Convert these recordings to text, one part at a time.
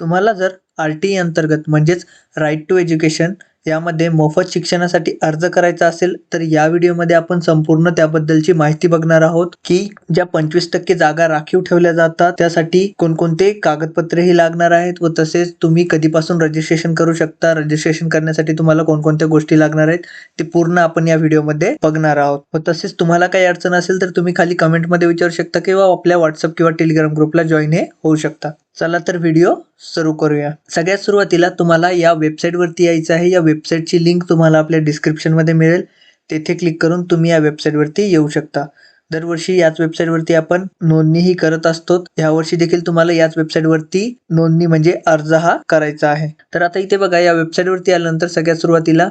तुम्हाला जर R T E अंतर्गत म्हणजेच राईट टू एज्युकेशन यामध्ये मोफत शिक्षणासाठी अर्ज करायचा असेल तर या व्हिडिओमध्ये आपण संपूर्ण त्याबद्दलची माहिती बघणार आहोत की ज्या पंचवीस टक्के जागा राखीव ठेवल्या जातात त्यासाठी कोणकोणते कागदपत्रेही लागणार आहेत व तसेच तुम्ही कधीपासून रजिस्ट्रेशन करू शकता रजिस्ट्रेशन करण्यासाठी तुम्हाला कोणकोणत्या गोष्टी लागणार आहेत ते पूर्ण आपण या व्हिडिओमध्ये बघणार आहोत. व तसेच तुम्हाला काही अडचण असेल तर तुम्ही खाली कमेंटमध्ये विचारू शकता किंवा आपल्या व्हॉट्सअप किंवा टेलिग्राम ग्रुपला जॉईन हे होऊ शकता. चला तर व्हिडिओ सुरू करूया. सगळ्यात सुरुवातीला तुम्हाला या वेबसाईटवरती यायचं आहे. या वेबसाईटची लिंक तुम्हाला आपल्या डिस्क्रिप्शनमध्ये मिळेल. तेथे क्लिक करून तुम्ही या वेबसाईटवरती येऊ शकता. दरवर्षी याच वेबसाईटवरती आपण नोंदणीही करत असतो. यावर्षी देखील तुम्हाला याच वेबसाईटवरती नोंदणी म्हणजे अर्ज हा करायचा आहे. तर आता इथे बघा या वेबसाईटवरती आल्यानंतर सगळ्यात सुरुवातीला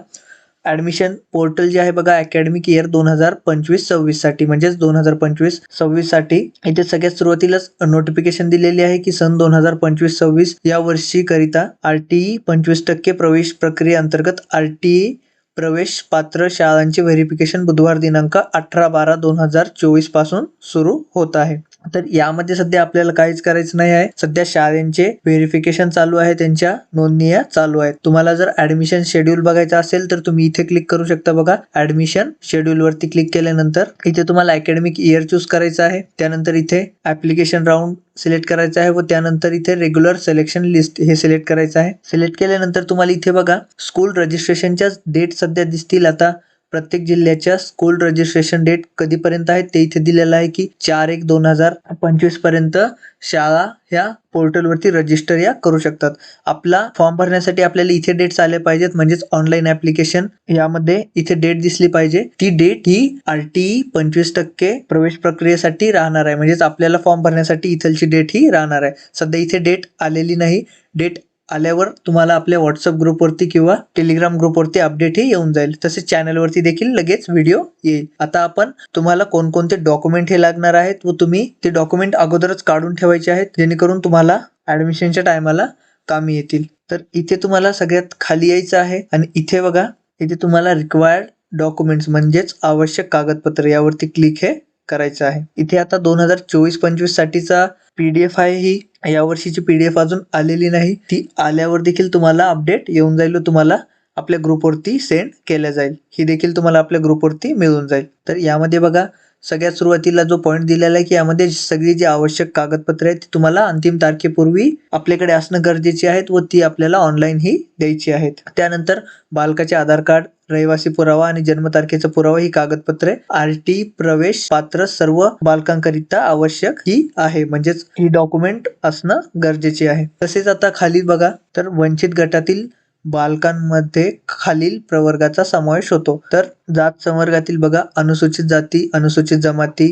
ॲडमिशन पोर्टल जे आहे बघा अकॅडमिक इयर दोन हजार पंचवीस सव्वीससाठी. म्हणजेच दोन हजार पंचवीस सव्वीससाठी इथे सगळ्यात सुरुवातीलाच नोटिफिकेशन दिलेली आहे की सन दोन हजार पंचवीस सव्वीस या वर्षी करिता आर टी ई पंचवीस टक्के प्रवेश प्रक्रियेअंतर्गत आर टी ई प्रवेश पात्र शाळांचे व्हेरिफिकेशन बुधवार दिनांक अठरा बारा दोन हजार चोवीसपासून सुरू होत आहे. तर यामध्ये सध्या आपल्याला काहीच करायचं नाही आहे. सध्या शाळेंचे व्हेरिफिकेशन चालू आहे त्यांच्या नोंदणी चालू आहेत. तुम्हाला जर ऍडमिशन शेड्यूल बघायचं असेल तर तुम्ही इथे क्लिक करू शकता बघा. ऍडमिशन शेड्यूल वरती क्लिक केल्यानंतर इथे तुम्हाला अकॅडमिक इयर चूज करायचं आहे. त्यानंतर इथे ऍप्लिकेशन राऊंड सिलेक्ट करायचं आहे व त्यानंतर इथे रेग्युलर सिलेक्शन लिस्ट हे सिलेक्ट करायचं आहे. सिलेक्ट केल्यानंतर तुम्हाला इथे बघा स्कूल रजिस्ट्रेशनच्या डेट सध्या दिसतील. आता प्रत्येक जिल्ह्याच्या स्कूल रजिस्ट्रेशन डेट कधीपर्यंत आहे ते इथे दिलेलं आहे की चार एक दोन हजार पंचवीसपर्यंत शाळा ह्या पोर्टलवरती रजिस्टर या करू शकतात. आपला फॉर्म भरण्यासाठी आपल्याला इथे डेट्स आले पाहिजेत म्हणजेच ऑनलाईन ऍप्लिकेशन यामध्ये इथे डेट दिसली पाहिजे. ती डेट ही आर टी ई पंचवीस टक्के प्रवेश प्रक्रियेसाठी राहणार आहे. म्हणजेच आपल्याला फॉर्म भरण्यासाठी इथलची डेट ही राहणार आहे. सध्या इथे डेट आलेली नाही. डेट आल्यावर तुम्हाला आपल्या व्हॉट्सअप ग्रुपवरती किंवा टेलिग्राम ग्रुपवरती अपडेटही येऊन जाईल. तसेच चॅनलवरती देखील लगेच व्हिडिओ येईल. आता आपण तुम्हाला कोणकोणते डॉक्युमेंट हे लागणार आहेत व तुम्ही ते डॉक्युमेंट अगोदरच काढून ठेवायचे आहेत जेणेकरून तुम्हाला ॲडमिशनच्या टायमाला कामी येतील. तर इथे तुम्हाला सगळ्यात खाली यायचं आहे आणि इथे बघा इथे तुम्हाला रिक्वायर्ड डॉक्युमेंट्स म्हणजेच आवश्यक कागदपत्र यावरती क्लिक हे करायचं आहे. इथे आता दोन हजार चोवीस पंचवीस साठीचा पीडीएफ आहे ही. यावर्षीची पीडीएफ अजून आलेली नाही. ती आल्यावर देखील तुम्हाला अपडेट येऊन जाईल व तुम्हाला आपल्या ग्रुपवरती सेंड केल्या जाईल. ही देखील तुम्हाला आपल्या ग्रुपवरती मिळून जाईल. तर यामध्ये बघा सगळ्यात सुरुवातीला जो पॉईंट दिलेला आहे की यामध्ये सगळी जी आवश्यक कागदपत्रे आहेत ती तुम्हाला अंतिम तारखेपूर्वी आपल्याकडे असणं गरजेचे आहेत व ती आपल्याला ऑनलाईन ही द्यायची आहेत. त्यानंतर बालकाचे आधार कार्ड रहिवासी पुरावा आणि जन्मतारखेचा पुरावा ही कागदपत्रे. आर टी प्रवेश पात्र सर्व बालकांकरिता आवश्यक ही आहे. म्हणजेच ही डॉक्युमेंट असणं गरजेचे आहे. तसेच आता खाली बघा तर वंचित गटातील बालकांमध्ये खालील प्रवर्गाचा समावेश होतो. तर जात संवर्गातील बघा अनुसूचित जाती अनुसूचित जमाती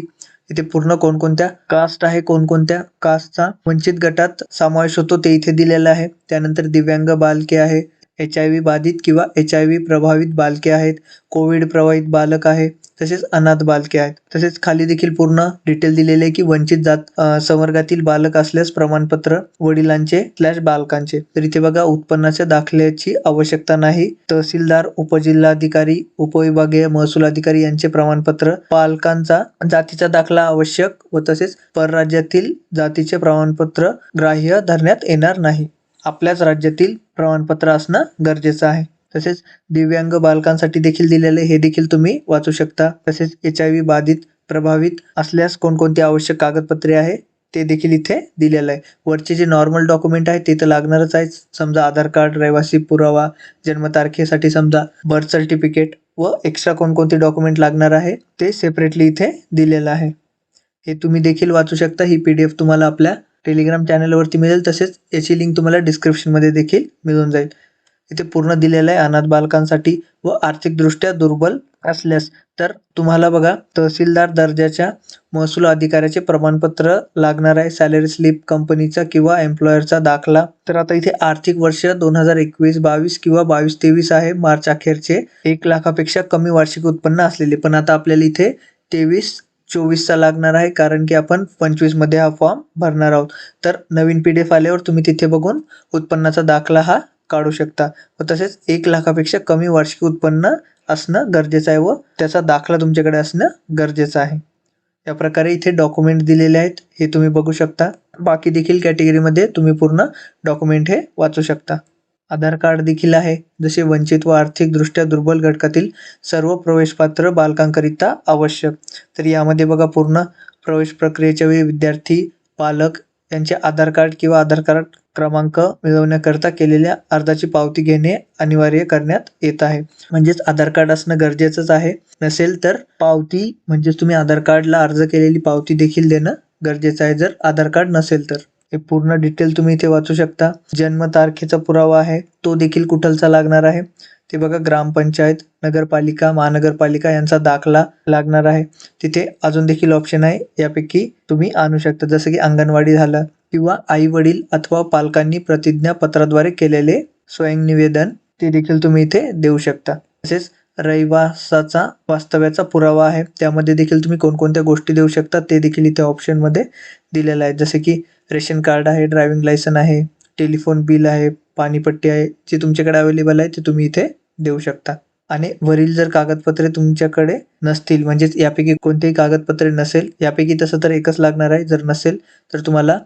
इथे पूर्ण कोणकोणत्या कास्ट आहे कोणकोणत्या कास्टचा वंचित गटात समावेश होतो ते इथे दिलेला आहे. त्यानंतर दिव्यांग बालके आहे एच आय व्ही बाधित किंवा एच आय व्ही प्रभावित बालके आहेत कोविड प्रभावित बालक आहे तसेच अनाथ बालके आहेत. तसेच खाली देखील पूर्ण डिटेल दिलेले आहे की वंचित जात संवर्गातील बालक असल्यास प्रमाणपत्र वडिलांचे स्लॅश बालकांचे. तर इथे बघा उत्पन्नाच्या दाखल्याची आवश्यकता नाही. तहसीलदार उपजिल्हाधिकारी उपविभागीय महसूल अधिकारी यांचे प्रमाणपत्र पालकांचा जातीचा दाखला आवश्यक व तसेच परराज्यातील जातीचे प्रमाणपत्र ग्राह्य धरण्यात येणार नाही. आपल्याच राज्यातील प्रमाणपत्र असणं गरजेचं आहे. तसेच दिव्यांग बालकांसाठी देखील दिलेले हे देखील तुम्ही वाचू शकता. तसेच एच आय व्ही बाधित प्रभावित असल्यास कोणकोणती आवश्यक कागदपत्रे आहे ते देखील इथे दिलेलं आहे. वरचे जे नॉर्मल डॉक्युमेंट आहे ते तर लागणारच आहे. समजा आधार कार्ड रहिवासी पुरावा जन्मतारखेसाठी समजा बर्थ सर्टिफिकेट व एक्स्ट्रा कोणकोणते डॉक्युमेंट लागणार आहे ते सेपरेटली इथे दिलेलं आहे. हे तुम्ही देखील वाचू शकता. ही पी डी एफ तुम्हाला आपल्या टेलिग्राम चॅनलवरती मिळेल तसेच याची लिंक तुम्हाला डिस्क्रिप्शनमध्ये देखील मिळून जाईल. इथे पूर्ण दिलेलं आहे अनाथ बालकांसाठी व आर्थिकदृष्ट्या दुर्बल असल्यास तर तुम्हाला बघा तहसीलदार दर्जाच्या महसूल अधिकाऱ्याचे प्रमाणपत्र लागणार आहे. सॅलरी स्लिप कंपनीचा किंवा एम्प्लॉयरचा दाखला. तर आता इथे आर्थिक वर्ष दोन हजार एकवीस बावीस किंवा बावीस तेवीस आहे. मार्च अखेरचे एक लाखापेक्षा कमी वार्षिक उत्पन्न असलेले. पण आता आपल्याला इथे तेवीस चोवीसचा लागणार आहे कारण की आपण पंचवीसमध्ये हा फॉर्म भरणार आहोत. तर नवीन पी डी एफ आल्यावर तुम्ही तिथे बघून उत्पन्नाचा दाखला हा काढू शकता. व तसेच एक लाखापेक्षा कमी वार्षिक उत्पन्न असणं गरजेचं आहे व त्याचा दाखला तुमच्याकडे असणं गरजेचं आहे. या प्रकारे इथे डॉक्युमेंट दिलेले आहेत हे तुम्ही बघू शकता. बाकी देखील कॅटेगरीमध्ये तुम्ही पूर्ण डॉक्युमेंट हे वाचू शकता. आधार कार्ड देखील आहे. जसे वंचित व आर्थिकदृष्ट्या दुर्बल घटकातील सर्व प्रवेशपात्र बालकांकरिता आवश्यक. तर यामध्ये बघा पूर्ण प्रवेश प्रक्रियेच्या वेळी विद्यार्थी पालक यांचे आधार कार्ड किंवा आधार कार्ड क्रमांक मिळवण्याकरता केलेल्या अर्जाची पावती घेणे अनिवार्य करण्यात येत आहे. म्हणजेच आधार कार्ड असणं गरजेचंच आहे. नसेल तर पावती म्हणजेच तुम्ही आधार कार्डला अर्ज केलेली पावती देखील देणं गरजेचं आहे. जर आधार कार्ड नसेल तर. हे पूर्ण डिटेल तुम्ही इथे वाचू शकता. जन्मतारखेचा पुरावा आहे. तो देखील कुठलचा लागणार आहे? ते बघा ग्रामपंचायत नगरपालिका महानगरपालिका यांचा दाखला लागणार आहे. तिथे अजून देखील ऑप्शन आहे. यापैकी तुम्ही आणू शकता. जसं की अंगणवाडी झालं किंवा आई वडील अथवा पालकांनी प्रतिज्ञापत्राद्वारे केलेले स्वयं निवेदन ते देखील तुम्ही इथे देऊ शकता. तसेच रहिवासाचा वास्तव्याचा पुरावा आहे. त्यामध्ये देखील तुम्ही कोणकोणत्या गोष्टी देऊ शकता ते देखील इथे ऑप्शनमध्ये दिलेलं आहे. जसे की रेशन कार्ड आहे ड्रायव्हिंग लायसन आहे टेलिफोन बिल आहे पाणीपट्टी आहे जे तुमच्याकडे अवेलेबल आहे ते तुम्ही इथे देऊ शकता. आणि वरील जर कागदपत्रे तुमच्याकडे नसतील म्हणजेच यापैकी कोणतेही कागदपत्रे नसेल यापैकी तसं तर एकच लागणार आहे. जर नसेल तर तुम्हाला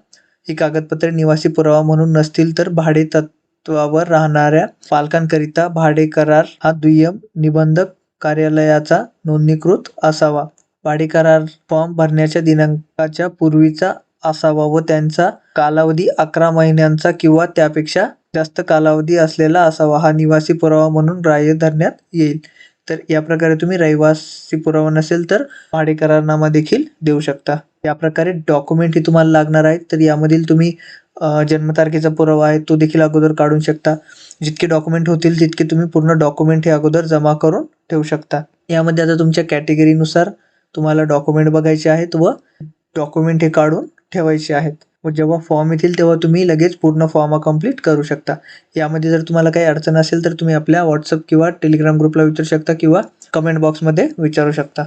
ही कागदपत्रे निवासी पुरावा म्हणून नसतील तर भाडे तत्वावर राहणाऱ्या पालकांकरिता भाडे करार हा दुय्यम निबंधक कार्यालयाचा नोंदणीकृत असावा. भाडे करार फॉर्म भरण्याच्या दिनांकाच्या पूर्वीचा असावा व त्यांचा कालावधी अकरा महिन्यांचा किंवा त्यापेक्षा जास्त कालावधी असलेला असावा. हा निवासी पुरावा म्हणून ग्राह्य धरण्यात येईल. तर या प्रकारे तुम्ही रहिवासी पुरावा नसेल तर भाडे करारनामा देखील देऊ शकता. या प्रकारे डॉक्युमेंट ही तुम्हाला लागणार आहेत. तर यामधील तुम्ही जन्मतारखेचा पुरावा आहे तो देखील अगोदर काढून शकता. जितके डॉक्युमेंट होतील तितके तुम्ही पूर्ण डॉक्युमेंट हे अगोदर जमा करून ठेवू शकता. यामध्ये आता तुमच्या कॅटेगरीनुसार तुम्हाला डॉक्युमेंट बघायचे आहेत व डॉक्युमेंट हे काढून ठेवायचे आहेत. व जेव्हा फॉर्म येतील तेव्हा तुम्ही लगेच पूर्ण फॉर्म कंप्लीट करू शकता. यामध्ये जर तुम्हाला काही अडचण असेल तर तुम्ही आपल्या व्हॉट्सअप किंवा टेलिग्राम ग्रुपला विचारू शकता किंवा कमेंट बॉक्समध्ये विचारू शकता.